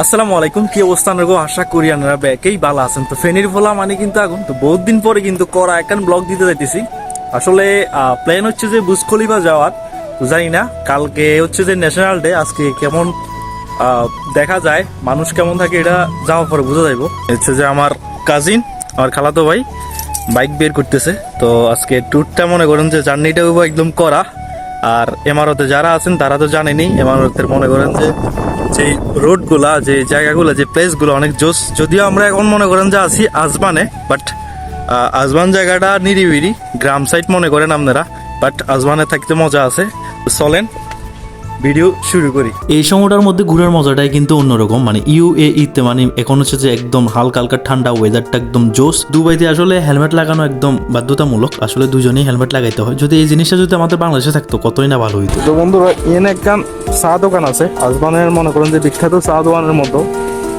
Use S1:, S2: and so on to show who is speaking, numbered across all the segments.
S1: আসসালামু আলাইকুম, কি অবস্থা গো আশা করি আপনারা ব্যাকেই ভালো আছেন। তো ফেনীর ফলা মানে কিন্তু এখন তো বহুত দিন পরে কিন্তু করা একখান ব্লগ দিতে যাইতেছি। আসলে প্ল্যান হচ্ছে যে বুজ খলিফা যাওয়ার। জানি না, কালকে হচ্ছে যে ন্যাশনাল ডে আজকে কেমন দেখা যায়, মানুষ কেমন থাকে এটা যাওয়ার পরে বোঝা যাইব। হচ্ছে যে আমার কাজিন আমার খালাতো ভাই বাইক বের করতেছে। তো আজকে ট্যুরটা মনে করেন যে জার্নিটা একদম করা আর এমারতে যারা আছেন, তারা তো জানেনি, এমারতের মনে করেন যে যে রোডগুলা, যে জায়গাগুলো, যে প্লেসগুলো অনেক জোস। যদিও আমরা এখন মনে করেন যে আছি আজমানে বাট আজমান জায়গাটা নিরিবিরি গ্রাম সাইড মনে করেন আপনারা বাট আজমানে থাকতে মজা আছে। চলেন ভিডিও শুরু করি।
S2: এই সময়টার মধ্যে ঘুরার মজাটাই কিন্তু অন্যরকম। মানে ইউ এ ইতে মানে এখন হচ্ছে যে একদম হালকা হালকা ঠান্ডা ওয়েদারটা একদম জোস দুবাইতে আসলে হেলমেট লাগানো একদম বাধ্যতামূলক। আসলে দুজনেই হেলমেট লাগাইতে হয়। যদি এই জিনিসটা যদি আমাদের বাংলাদেশে থাকতো কতই না ভালো হইতো।
S1: তো বন্ধুরা এনে একখান চা দোকান আছে। আজমানের মনে করেন যে বিখ্যাত চা দোকানের মতো।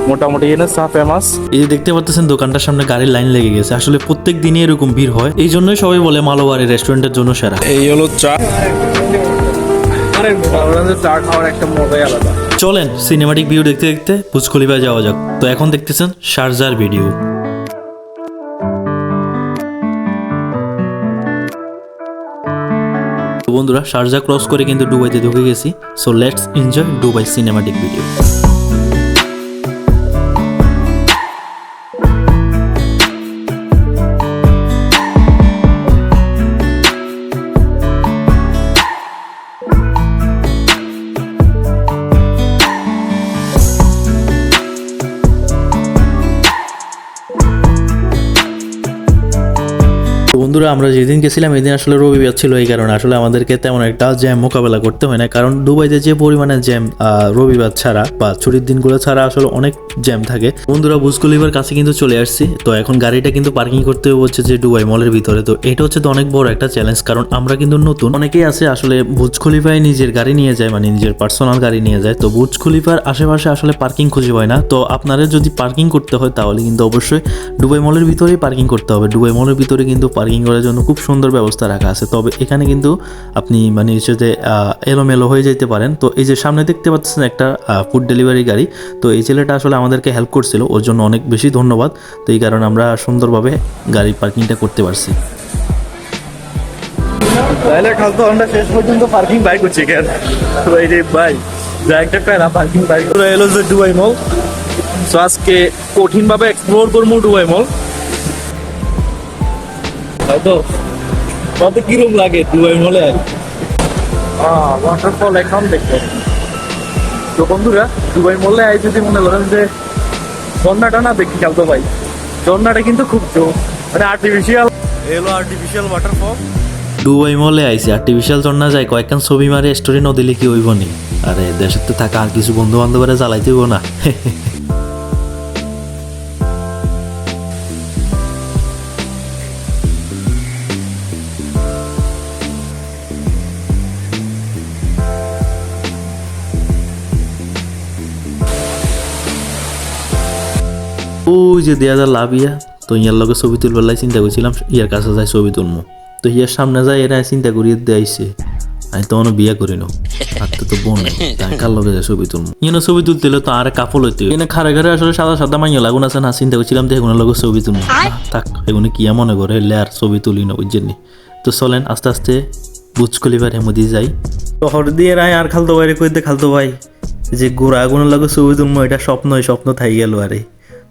S1: মোটামুটি এনে চা ফেমাস
S2: এই যে দেখতে পাচ্ছেন দোকানটার সামনে গাড়ির লাইন লেগে গেছে। আসলে প্রত্যেক দিনই এরকম ভিড় হয়। এই জন্যই সবাই বলে মালোবাড়ি রেস্টুরেন্টের জন্য সেরা।
S1: এই হলো চা।
S2: চলেন সিনেমাটিক ভিউ দেখতে দেখতে পুচখলিফা যাওয়া যাক। তো এখন দেখতেছেন শারজার ভিডিও বন্ধুরা, শারজা ক্রস করে কিন্তু ডুবাইতে ঢুকে গেছি। So let's enjoy Dubai cinematic video বন্ধুরা, আমরা যেদিন গেছিলাম এদিন আসলে রবিবার ছিল এই কারণে। আসলে আমাদেরকে তেমন একটা জ্যাম মোকাবেলা করতে হয় না, কারণ দুবাইতে যে পরিমাণে জ্যাম রবিবার ছাড়া বা ছুটির দিনগুলো ছাড়া আসলে অনেক জ্যাম থাকে। বন্ধুরা বুজকুলিভার কাছে কিন্তু চলে আসছি। তো এখন গাড়িটা কিন্তু পার্কিং করতে হচ্ছে যে দুবাই মলের ভিতরে। তো এটা হচ্ছে তো অনেক বড় একটা চ্যালেঞ্জ কারণ আমরা কিন্তু নতুন। অনেকেই আছে আসলে বুজ খলিফায় নিজের গাড়ি নিয়ে যায় মানে নিজের পার্সোনাল গাড়ি নিয়ে যায়। তো বুজ খলিফার আশেপাশে আসলে পার্কিং খুঁজে পায় না। তো আপনাদের যদি পার্কিং করতে হয়, তাহলে কিন্তু অবশ্যই দুবাই মলের ভিতরেই পার্কিং করতে হবে। দুবাই মলের ভিতরে কিন্তু পার্কিং করার জন্য খুব সুন্দর ব্যবস্থা রাখা আছে। তবে এখানে কিন্তু আপনি মানে হচ্ছে যে আহ, এলোমেলো হয়ে যেতে পারেন। তো এই যে সামনে দেখতে পাচ্ছেন একটা ফুড ডেলিভারি গাড়ি। তো এই ছেলেটা আসলে আমাদেরকে হেল্প করছিল। ওর জন্য অনেক বেশি ধন্যবাদ। তো এই কারণে আমরা সুন্দরভাবে গাড়ি পার্কিংটা করতে পারছি।
S1: তাহলে খালতো আমরা শেষ পর্যন্ত পার্কিং বাই করছি কেন তো এই ভাই যা একটা প্যারা পার্কিং বাই করে। এলো যে দুবাই মল তো আজকে কঠিন ভাবে এক্সপ্লোর করব দুবাই মল হয়তো কত কিরম লাগে দুবাই মলে? আর ওয়াটারফল এখন দেখতে। তো বন্ধুরা দুবাই মলে আই যদি মনে করেন যে ঝর্ণাটা না দেখি খেলতো ভাই। ঝর্ণাটা কিন্তু খুব জোর মানে আর্টিফিশিয়াল এলো আর্টিফিশিয়াল ওয়াটারফল
S2: দুবাই মলে আইসি আর্টিফিশিয়াল চন্না যায় কয়েকখান ছবি মারে স্টোরি ন দিলে কি হইব নি? আরে দেশের তো থাকা আর কিছু বন্ধু বান্ধবরা জ্বালাইতে হইব না। ওই যে দেয়া যা লাভ ইয়া তো ইয়ার লগে ছবি তুলবার লাই চিন্তা করছিলাম ইয়ার কাছে যাই ছবি তুলমু। তো ইয়ার সামনে যাই এরা চিন্তা করিয়ে দেয়াইছে আমি তো বিয়া করি নো আর তো বোন তাই কার লগে যাই ছবি তুলমু? ইয়ে ছবি তুলতে তো আর কাপল হইতে এনে খারে খারে আসলে সাদা সাদা মাইয়া লাগুন আছে না চিন্তা করছিলাম যে এগুলোর লগে ছবি আহ, থাক এগুলো কি মনে করে এলে আর ছবি তুলি না বুঝছেন তো চলেন আস্তে আস্তে বুঝ কলিবার মধ্যে যাই। তো হর দিয়ে রায় আর খালতো বাইরে কইতে খালতো ভাই যে গোড়া আগুনের লগে ছবি তুলবো এটা স্বপ্নই স্বপ্ন থাই গেল আরে।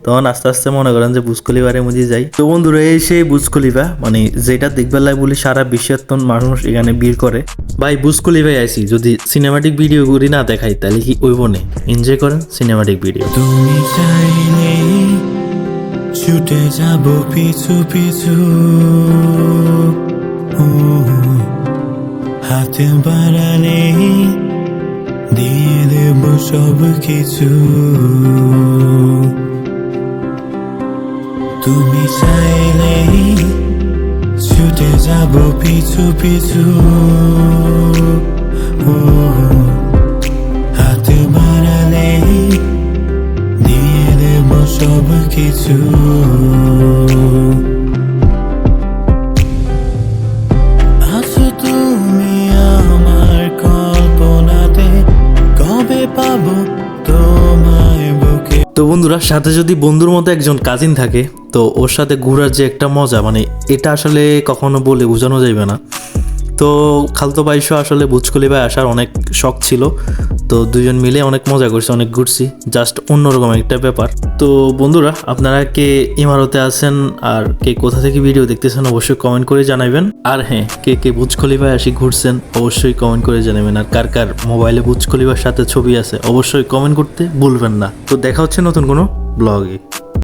S2: তখন আস্তে আস্তে মনে করেন যে বুজকলিবারের মধ্যে যাই। তো বন্ধুরা, এই সেই বুজকলিবা মানে যেটা দেখবেলায় বলি সারা বিশ্বের তন মানুষ এখানে ভিড় করে। ভাই বুজকলিবাই আইছি যদি সিনেমাটিক ভিডিও করি না দেখাই, তাহলে কি ওই নে? এনজয় করেন সিনেমাটিক ভিডিও
S3: তুমি চাইলে ছুটে যাব পিছু পিছু। হাতে বাড়ালে দিয়ে দেব সব কিছু। তুমি চাইলে ছুটে যাব পিছু পিছু। হাতে বাড়ালে দিয়ে দেব সব কিছু
S2: বন্ধুরা, সাথে যদি বন্ধুর মতো একজন কাজিন থাকে, তো ওর সাথে ঘোরার যে একটা মজা মানে এটা আসলে কখনো বলে বোঝানো যাবে না। তো খালতো বাইশো আসলে বুচকলি ভাই আসার অনেক শখ ছিল। তো দুজন মিলে অনেক মজা করছি, অনেক ঘুরছি। জাস্ট অন্যরকম একটা ব্যাপার। তো বন্ধুরা, আপনারা কে ইমারতে আছেন আর কে কোথা থেকে ভিডিও দেখতেছেন অবশ্যই কমেন্ট করে জানাবেন আর হ্যাঁ কে কে ভাই আসি ঘুরছেন অবশ্যই কমেন্ট করে জানাবেন আর কার কার মোবাইলে ভাইয়ের সাথে ছবি আছে, অবশ্যই কমেন্ট করতে ভুলবেন না। তো দেখা হচ্ছে নতুন কোনো ব্লগে